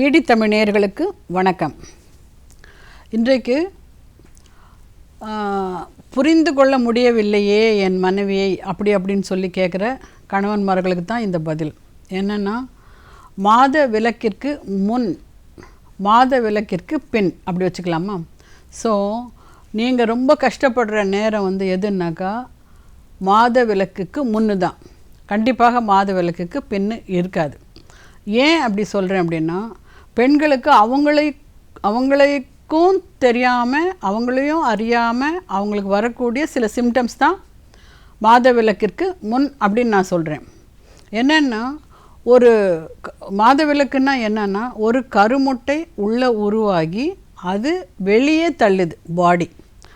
DD Tamil நேயர்களுக்கு வணக்கம். இன்றைக்கு புரிந்து கொள்ள முடியவில்லையே என் மனைவியை அப்படி அப்படின்னு சொல்லி கேட்குற கணவன்மார்களுக்கு தான் இந்த பதில். என்னென்னா மாத விளக்கிற்கு முன் மாத விளக்கிற்கு பின் அப்படி வச்சுக்கலாமா? ஸோ நீங்கள் ரொம்ப கஷ்டப்படுற நேரம் வந்து எதுன்னாக்கா மாத விளக்குக்கு முன்னு தான். கண்டிப்பாக மாத விளக்குக்கு பின்னு இருக்காது. ஏன் அப்படி சொல்கிறேன் அப்படின்னா பெண்களுக்கு அவங்களை அவங்களுக்கும் தெரியாமல் அவங்களையும் அறியாமல் அவங்களுக்கு வரக்கூடிய சில சிம்டம்ஸ் தான் மாதவிலக்கிற்கு முன் அப்படின்னு நான் சொல்கிறேன் என்னென்னா ஒரு மாதவிலக்குன்னா மாத என்னன்னா ஒரு கருமுட்டை உள்ளே உருவாகி அது வெளியே தள்ளுது பாடி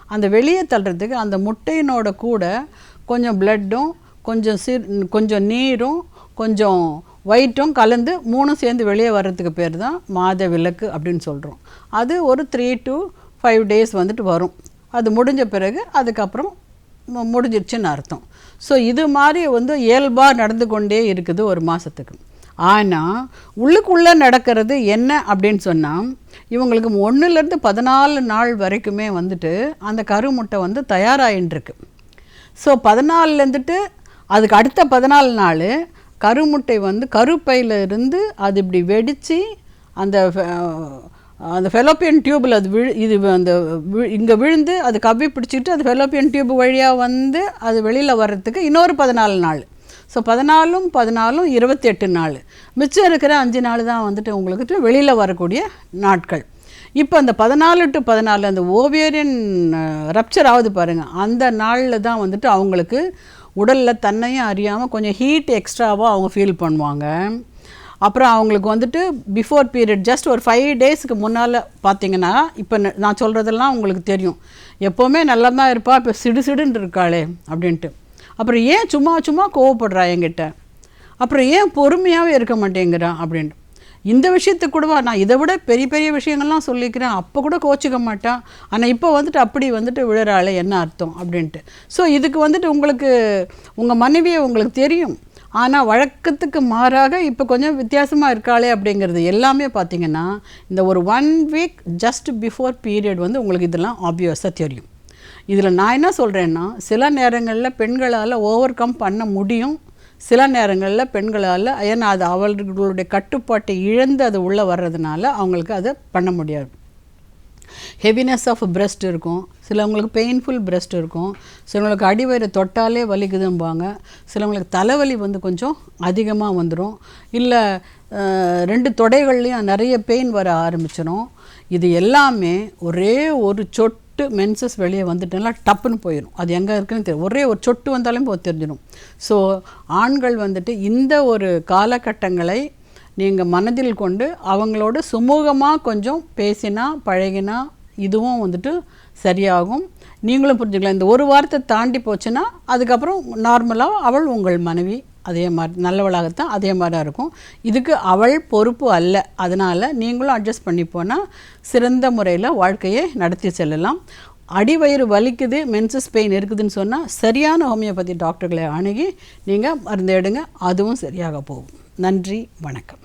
அந்த வெளியே தள்ளுறதுக்கு அந்த முட்டையினோட கூட கொஞ்சம் பிளட்டும் கொஞ்சம் சிர் கொஞ்சம் நீரும் கொஞ்சம் ஒயிட்டும் கலந்து மூணும் சேர்ந்து வெளியே வர்றதுக்கு பேர் தான் மாத விளக்கு அப்படின்னு சொல்கிறோம் அது ஒரு த்ரீ டு ஃபைவ் டேஸ் வந்துட்டு வரும். அது முடிஞ்ச பிறகு அதுக்கப்புறம் முடிஞ்சிருச்சுன்னு அர்த்தம். ஸோ இது மாதிரி வந்து இயல்பாக நடந்து கொண்டே இருக்குது ஒரு மாதத்துக்கு ஆனால் உள்ளுக்குள்ளே நடக்கிறது என்ன அப்படின்னு சொன்னால் இவங்களுக்கு ஒன்றுலேருந்து பதினாலு நாள் வரைக்குமே வந்துட்டு அந்த கருமுட்டை வந்து தயாராகின்னு இருக்கு ஸோ பதினாலுலேருந்துட்டு அதுக்கு அடுத்த பதினாலு நாள் கருமுட்டை வந்து கருப்பையில் இருந்து அது இப்படி வெடித்து அந்த ஃப- அந்த ஃபெலோப்பியன் டியூப்பில் அது விழு இது அந்த இங்கே விழுந்து அது கவ்வி பிடிச்சிக்கிட்டு அது ஃபெலோப்பியன் டியூப் வழியாக வந்து அது வெளியில் வர்றதுக்கு இன்னொரு பதினாலு நாள். ஸோ பதினாலும் பதினாலும் இருபத்தெட்டு நாள். மிச்சம் இருக்கிற அஞ்சு நாள் தான் வந்துட்டு உங்களுக்கு வெளியில் வரக்கூடிய நாட்கள். இப்போ அந்த பதினாலு டு பதினாலு அந்த ஓவியரின் ரப்சர் ஆகுது பாருங்கள் அந்த நாளில் தான் வந்துட்டு அவங்களுக்கு உடலில் தன்னையும் அறியாமல் கொஞ்சம் ஹீட் எக்ஸ்ட்ராவாக அவங்க ஃபீல் பண்ணுவாங்க. அப்புறம் அவங்களுக்கு வந்துட்டு பிஃபோர் பீரியட் ஜஸ்ட் ஒரு ஃபைவ் டேஸ்க்கு முன்னால் பார்த்தீங்கன்னா இப்போ நான் சொல்கிறதெல்லாம் உங்களுக்கு தெரியும். எப்போவுமே நல்லா தான் இருப்பா இப்போ சிடு சிடுன்னு இருக்காளே அப்படின்ட்டு. அப்புறம் ஏன் சும்மா சும்மா கோவப்படுறா என்கிட்ட? அப்புறம் ஏன் பொறுமையாகவே இருக்க மாட்டேங்கிறா அப்படின்ட்டு. இந்த விஷயத்துக்கு கூடவா? நான் இதை விட பெரிய பெரிய விஷயங்கள்லாம் சொல்லிக்கிறேன். அப்போ கூட கோச்சிக்க மாட்டான். ஆனால் இப்போ வந்துட்டு அப்படி வந்துட்டு விழுறாளே என்ன அர்த்தம்? அப்படின்ட்டு. ஸோ இதுக்கு வந்துட்டு உங்களுக்கு உங்கள் மனைவியை உங்களுக்கு தெரியும். ஆனால் வழக்கத்துக்கு மாறாக இப்போ கொஞ்சம் வித்தியாசமாக இருக்காளே அப்படிங்கிறது எல்லாமே பார்த்திங்கன்னா இந்த ஒரு one week just before period வந்து உங்களுக்கு இதெல்லாம் ஆப்வியஸாக தெரியும். இதில் நான் என்ன சொல்கிறேன்னா சில நேரங்களில் பெண்களால் ஓவர் கம் பண்ண முடியும். சில நேரங்களில் பெண்களால் ஏன்னா அது அவர்களுடைய கட்டுப்பாட்டை இழந்து அது உள்ளே வர்றதுனால அவங்களுக்கு அதை பண்ண முடியாது. ஹெவினஸ் ஆஃப் breast இருக்கும். சிலவங்களுக்கு பெயின்ஃபுல் breast இருக்கும். சிலவங்களுக்கு அடிவயிறு தொட்டாலே வலிக்குதும்பாங்க. சிலவங்களுக்கு தலைவலி வந்து கொஞ்சம் அதிகமாக வந்துடும் இல்லை ரெண்டு தொடைகள்லையும் நிறைய பெயின் வர ஆரம்பிச்சிடும் இது எல்லாமே ஒரே ஒரு சொட்டு மென்சஸ் வெளியே வந்துட்டனால டப்புன்னு போயிடும் அது எங்கே இருக்குன்னு தெரியும் ஒரே ஒரு சொட்டு வந்தாலும் போய் தெரிஞ்சிடும் ஸோ ஆண்கள் வந்துட்டு இந்த ஒரு காலகட்டங்களை நீங்கள் மனதில் கொண்டு அவங்களோட சுமூகமாக கொஞ்சம் பேசினா பழகினா இதுவும் வந்துட்டு சரியாகும். நீங்களும் புரிஞ்சுக்கலாம். இந்த ஒரு வாரத்தை தாண்டி போச்சுன்னா அதுக்கப்புறம் நார்மலாக அவள் உங்கள் மனைவி அதே மாதிரி நல்லவளாகத்தான் அதே மாதிரி தான் இருக்கும். இதுக்கு அவள் பொறுப்பு அல்ல. அதனால் நீங்களும் அட்ஜஸ்ட் பண்ணி போனால் சிறந்த முறையில் வாழ்க்கையை நடத்தி செல்லலாம். அடிவயிறு வலிக்குது மென்சஸ் பெயின் இருக்குதுன்னு சொன்னால் சரியான ஹோமியோபதி டாக்டர்களை அணுகி நீங்கள் மருந்து எடுங்க. அதுவும் சரியாக போகும். நன்றி வணக்கம்.